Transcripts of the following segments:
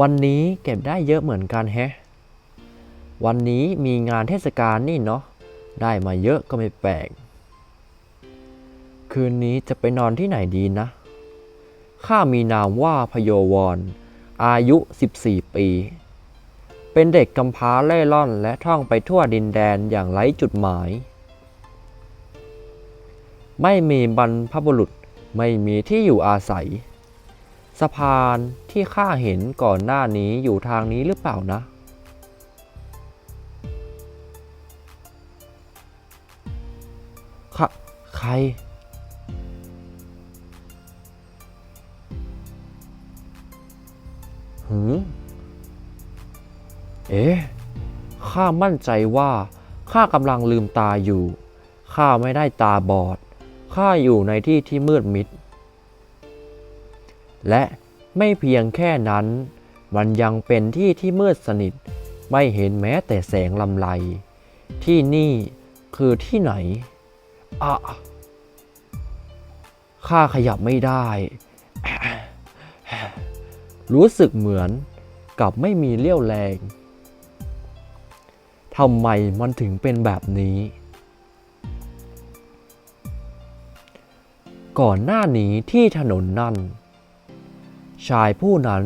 วันนี้เก็บได้เยอะเหมือนกันแฮะ วันนี้มีงานเทศกาลนี่เนาะ ได้มาเยอะก็ไม่แปลก คืนนี้จะไปนอนที่ไหนดีนะ ข้ามีนามว่าพโยวร อายุ 14 ปี เป็นเด็กกำพร้าเล่ร่อนและท่องไปทั่วดินแดนอย่างไร้จุดหมาย ไม่มีบรรพบุรุษ ไม่มีที่อยู่อาศัย สะพานที่ข้าเห็นก่อนหน้านี้อยู่ทางนี้หรือเปล่านะคะใคร หืม เอ๊ะ ข้ามั่นใจว่า ข้ากำลังลืมตาอยู่ ข้าไม่ได้ตาบอด ข้าอยู่ในที่ที่มืดมิด และไม่เพียงแค่นั้น มันยังเป็นที่ที่มืดสนิท ไม่เห็นแม้แต่แสงลำไร ที่นี่คือที่ไหนอะข้าขยับไม่ได้ รู้สึกเหมือนกับไม่มีเรี่ยวแรงทำไมมันถึงเป็นแบบนี้ ก่อนหน้านี้ที่ถนนนั่น ชายผู้นั้น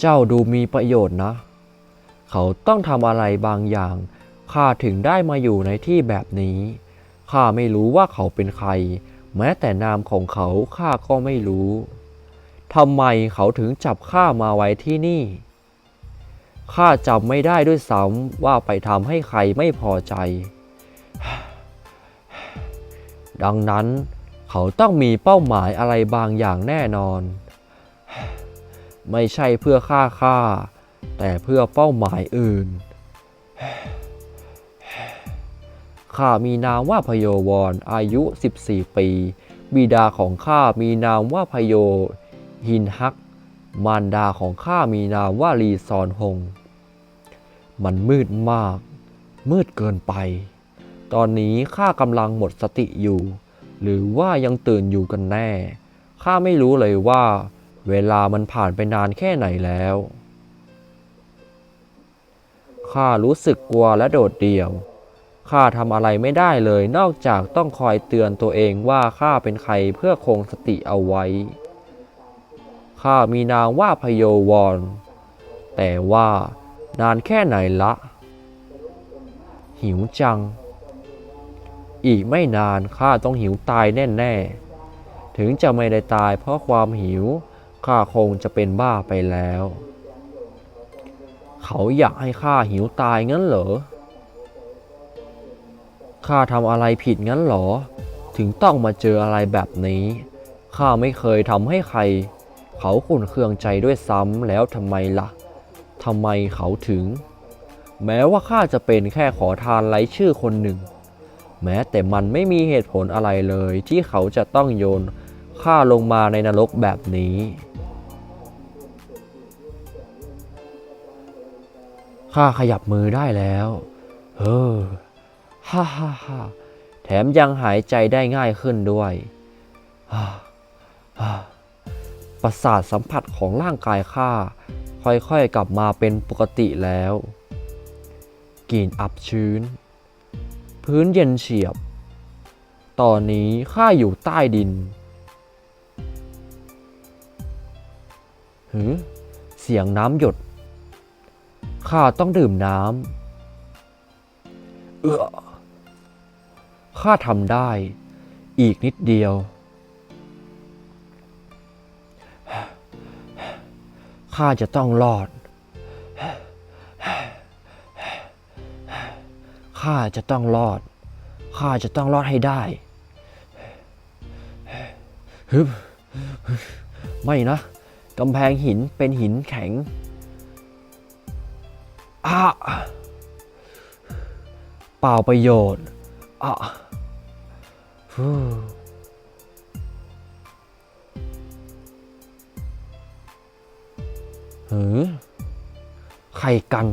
เจ้าดูมีประโยชน์นะ เขาต้องทำอะไรบางอย่าง ข้าถึงได้มาอยู่ในที่แบบนี้ ข้าไม่รู้ว่าเขาเป็นใคร แม้แต่นามของเขาข้าก็ไม่รู้ทำไมเขาถึงจับข้ามาไว้ที่นี่ ข้าจำไม่ได้ด้วยซ้ำว่าไปทำให้ใครไม่พอใจ ดังนั้นเขาต้องมีเป้าหมายอะไรบางอย่างแน่นอน ไม่ใช่เพื่อฆ่าข้าแต่เพื่อเป้าหมายอื่น ข้ามีนามว่าพโยวรอายุ 14 ปี บิดาของข้ามีนามว่าพโยหินฮัก มารดาของข้ามีนามว่าลีซอนฮง มันมืดมาก มืดเกินไป ตอนนี้ข้ากำลังหมดสติอยู่ หรือว่ายังตื่นอยู่กันแน่ ข้าไม่รู้เลยว่า เวลามันผ่านไปนานแค่ไหนแล้ว ข้ารู้สึกกลัวและโดดเดี่ยว ข้าทำอะไรไม่ได้เลยนอกจากต้องคอยเตือนตัวเองว่าข้าเป็นใครเพื่อคงสติเอาไว้ ข้ามีนามว่าพโยวรแต่ว่านานแค่ไหนละ หิวจัง อีกไม่นานข้าต้องหิวตายแน่ ๆ ถึงจะไม่ได้ตายเพราะความหิว ข้าคงจะเป็นบ้าไปแล้ว เขาอยากให้ข้าหิวตายงั้นเหรอ ข้าทำอะไรผิดงั้นเหรอ ถึงต้องมาเจออะไรแบบนี้ ข้าไม่เคยทำให้ใคร เขาขุนเคืองใจด้วยซ้ำแล้วทำไมล่ะทำไมเขาถึง แม้ว่าข้าจะเป็นแค่ขอทานไร้ชื่อคนหนึ่ง แม้แต่มันไม่มีเหตุผลอะไรเลยที่เขาจะต้องโยนข้าลงมาในนรกแบบนี้ ข้าขยับมือได้แล้วเฮ้อฮ่าฮ่าฮ่าแถมยังหายใจได้ง่ายขึ้นด้วยฮ่าฮ่าประสาทสัมผัสของร่างกายข้าค่อยๆกลับมาเป็นปกติแล้ว กลิ่นอับชื้น พื้นเย็นเฉียบ ตอนนี้ข้าอยู่ใต้ดินหือเสียงน้ำหยด ข้าต้องดื่มน้ำเออข้าทำได้ อีกนิดเดียว ข้าจะต้องรอด ข้าจะต้องรอด ข้าจะต้องรอดให้ได้ฮึบไม่นะกำแพงหินเป็นหินแข็ง อะเปล่าประโยชน์อะฟูหือใครกัน